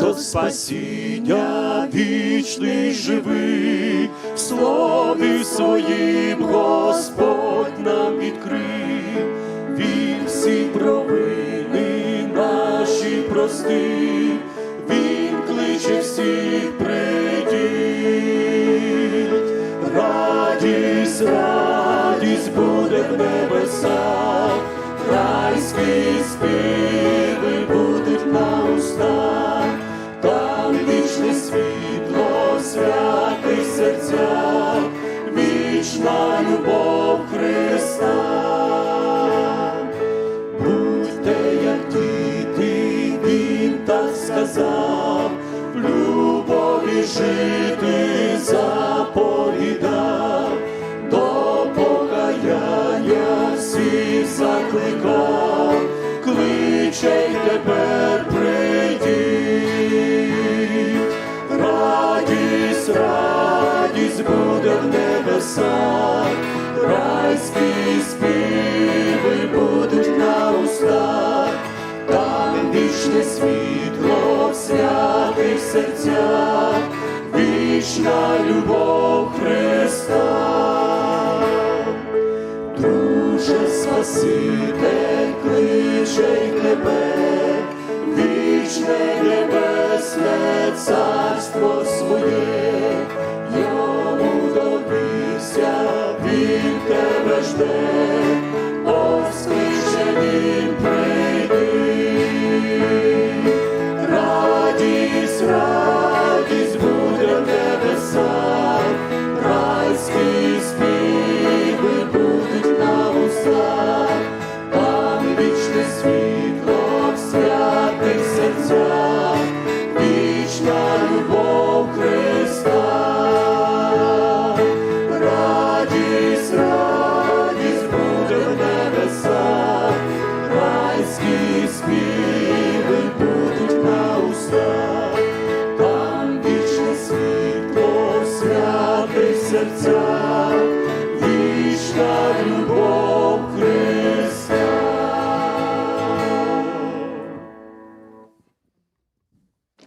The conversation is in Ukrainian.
до спасіння вічний живий, в слові своїм Господь нам відкрив, Він всі провини наші простив, Він кличе всіх прийдіть, радість, радість буде в небесах, любов Христа. Будьте як діти, він сказав, любові жити заповідав, до покаяння закликав, кличе й тепер вічне світло в святих серцях, вічна любов Христа. Друже, Спаситель кличе й тебе, вічне небесне царство своє, йому довірся, він тебе жде, серцях, вічна любов Христа.